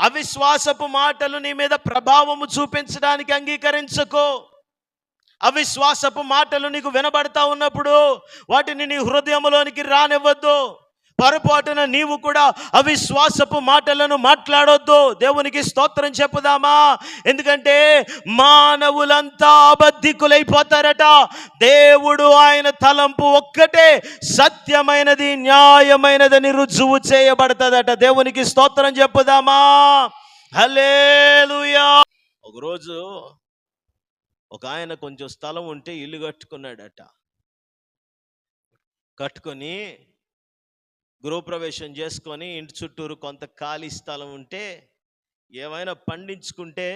అవిశ్వాసపు మాటలు నీ మీద ప్రభావము చూపించడానికి అంగీకరించకో. అవిశ్వాసపు మాటలు నీకు వినబడతా ఉన్నప్పుడు వాటిని నీ హృదయంలోనికి రానివ్వద్దు. పొరపాటున నీవు కూడా అవిశ్వాసపు మాటలను మాట్లాడొద్దు. దేవునికి స్తోత్రం చెప్పుదామా? ఎందుకంటే మానవులంతా అబద్ధికులైపోతారట. దేవుడు ఆయన తలంపు ఒక్కటే సత్యమైనది న్యాయమైనదని రుజువు చేయబడతదట. దేవునికి స్తోత్రం చెప్పుదామా? హలేలుయా ఒకరోజు ఒక ఆయన కొంచెం స్థలం ఉంటే ఇల్లు కట్టుకున్నాడట. కట్టుకొని గృహప్రవేశం చేసుకొని ఇంటి చుట్టూరు కొంత ఖాళీ స్థలం ఉంటే ఏమైనా పండించుకుంటే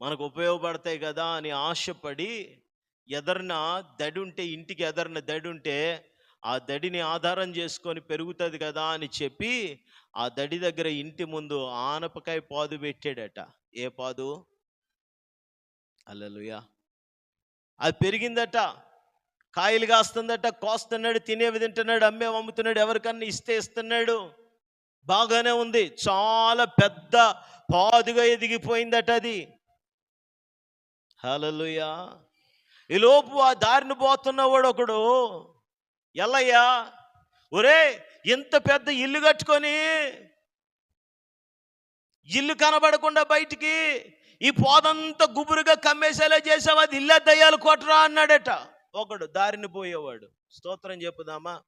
మనకు ఉపయోగపడతాయి కదా అని ఆశపడి ఎదరిన దడి ఉంటే ఇంటికి ఎదరిన దడి ఉంటే ఆ దడిని ఆధారం చేసుకొని పెరుగుతుంది కదా అని చెప్పి ఆ దడి దగ్గర ఇంటి ముందు ఆనపకాయ పాదు పెట్టాడట. ఏ పాదు? అల్లలుయా. అది పెరిగిందట. కాయలు కాస్తుందట కోస్తున్నాడు తినేవి తింటున్నాడు అమ్మే అమ్ముతున్నాడు ఎవరికన్నా ఇస్తే ఇస్తున్నాడు. బాగానే ఉంది. చాలా పెద్ద పాదుగా ఎదిగిపోయిందట అది. హలలుయా ఈలోపు ఆ దారిని పోతున్నవాడు ఒకడు ఎల్లయ్యా ఒరే ఇంత పెద్ద ఇల్లు కట్టుకొని ఇల్లు కనబడకుండా బయటికి ఈ పోదంతా గుబురుగా కమ్మేసేలా చేసావు అది ఇల్లు దయ్యాలు కొట్టరా అన్నాడట. ఒకడు దారిని పోయేవాడు. స్తోత్రం చెప్పుదామా?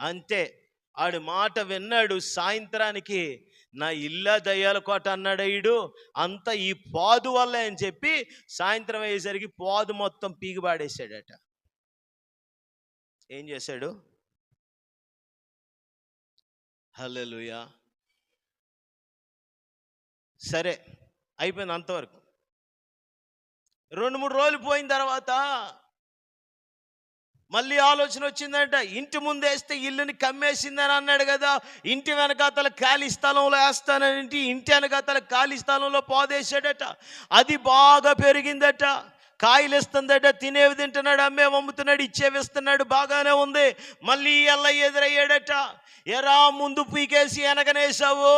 అంతే. ఆడి మాట విన్నాడు. సాయంత్రానికి నా ఇల్లా దయ్యాల కోట అన్నాడు ఈడు. అంతా ఈ పాదు వల్ల అని చెప్పి సాయంత్రం అయ్యేసరికి పాదు మొత్తం పీగిపాడేశాడట ఏం చేశాడు? హల్లెలూయా. సరే అయిపోయింది అంతవరకు. రెండు మూడు రోజులు పోయిన తర్వాత మళ్ళీ ఆలోచన వచ్చిందంట ఇంటి ముందేస్తే ఇల్లుని కమ్మేసిందని అన్నాడు కదా ఇంటి వెనకాతల ఖాళీ స్థలంలో వేస్తానంటే ఇంటి వెనకాతల ఖాళీ స్థలంలో పోదేశాడట. అది బాగా పెరిగిందట. కాయలు ఇస్తుందట తినేవి తింటున్నాడు అమ్మే అమ్ముతున్నాడు ఇచ్చేవి ఇస్తున్నాడు బాగానే ఉంది. మళ్ళీ ఎల్ల ఎదురయ్యాడట. ఎరా ముందు పీకేసి వెనకనేసావు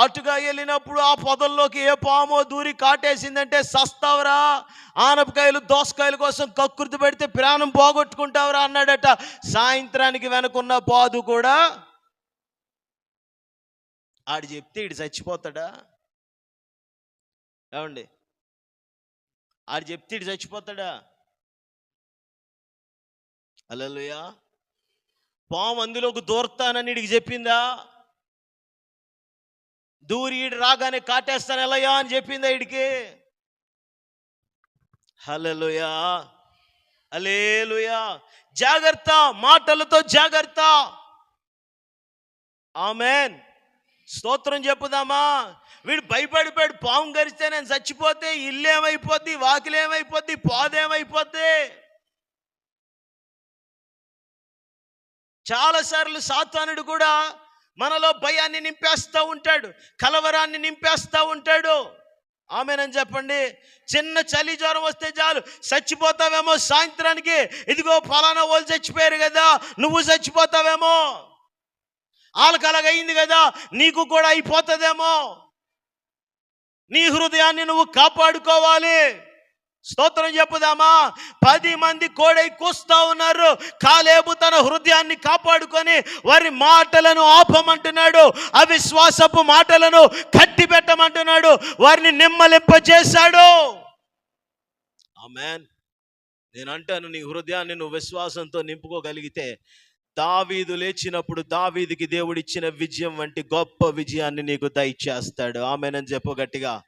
అటుగా వెళ్ళినప్పుడు ఆ పొదల్లోకి ఏ పామో దూరి కాటేసిందంటే సస్తావరా. ఆనపకాయలు దోసకాయల కోసం కక్కుర్తి పెడితే ప్రాణం పోగొట్టుకుంటావురా అన్నాడట. సాయంత్రానికి వెనకున్న పాదు కూడా ఆడు చెప్తే ఇడు చచ్చిపోతాడా? ఏమండి? ఆడు చెప్తే చచ్చిపోతాడా? అలలుయా పాము అందులోకి దూరతానని ఇడికి చెప్పిందా? దూరి ఈడు రాగానే కాటేస్తాను ఎలయా అని చెప్పిందా ఇడికి? హలలుయా అలేలుయా జాగ్రత్త మాటలతో జాగ్రత్త. ఆమెన్. స్తోత్రం చెప్పుదామా? వీడు భయపడిపోయాడు పాము గరిస్తే నేను చచ్చిపోతే ఇల్లు ఏమైపోద్ది వాకిలు ఏమైపోద్ది పాదేమైపోద్ది. చాలాసార్లు సాతానుడు కూడా మనలో భయాన్ని నింపేస్తూ ఉంటాడు కలవరాన్ని నింపేస్తూ ఉంటాడు. ఆమెనని చెప్పండి చిన్న చలి జ్వరం వస్తే చాలు చచ్చిపోతావేమో సాయంత్రానికి ఇదిగో ఫలానా వాళ్ళు చచ్చిపోయారు కదా నువ్వు చచ్చిపోతావేమో. వాళ్ళకి కదా నీకు కూడా అయిపోతుందేమో. నీ హృదయాన్ని నువ్వు కాపాడుకోవాలి. స్తోత్రం చెప్పుదామా? పది మంది కోడై కూస్తా ఉన్నారు. కాలేబు తన హృదయాన్ని కాపాడుకొని వారి మాటలను ఆపమంటున్నాడు. అవిశ్వాసపు మాటలను కట్టి పెట్టమంటున్నాడు వారిని నిమ్మలింపజేశాడు. ఆమెన్. నేను అంటాను నీ హృదయాన్ని నువ్వు విశ్వాసంతో నింపుకోగలిగితే దావీదు లేచినప్పుడు దావీదికి దేవుడిచ్చిన విజయం వంటి గొప్ప విజయాన్ని నీకు దయచేస్తాడు. ఆమెనని చెప్పగట్టిగా